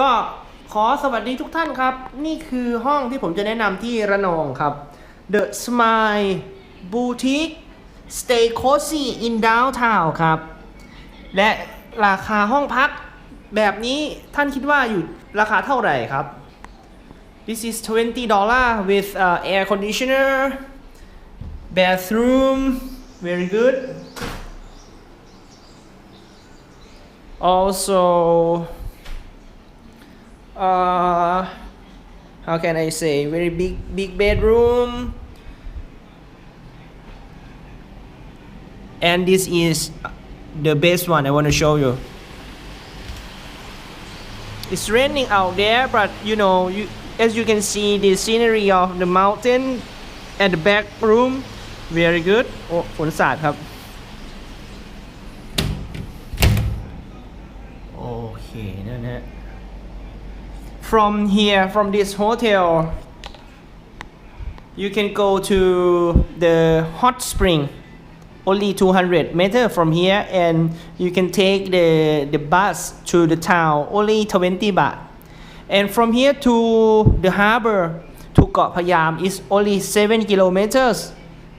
ก็ขอสวัสดีทุกท่านครับ นี่คือห้องที่ผมจะแนะนำที่ระนองครับ The Smile Boutique Stay Cozy in Downtown ครับ และราคาห้องพักแบบนี้ท่านคิดว่าอยู่ราคาเท่าไหร่ครับ This is 20 dollar with uh, air conditioner bathroom very good also uh, how can I say very big big bedroom and this is the best one I want to show you it's raining out there but you know you as you can see the scenery of the mountain at the back room very good โอ้ฝนสาดครับ โอเคนั่นฮะ from here from this hotel you can go to the hot spring only 200 meter from here and you can take the the bus to the town only 20 baht. And from here to the harbor to Got Payam is only 7 kilometers.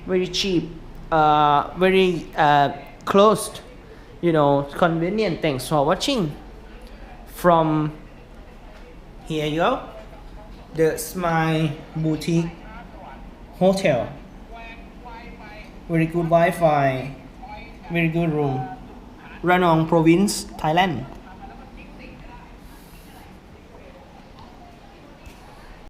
Very cheap uh, very uh, close you know convenient thanks for watching. From here you go the smile boutique hotel very good Wi-Fi, very good room. Ranong province, Thailand.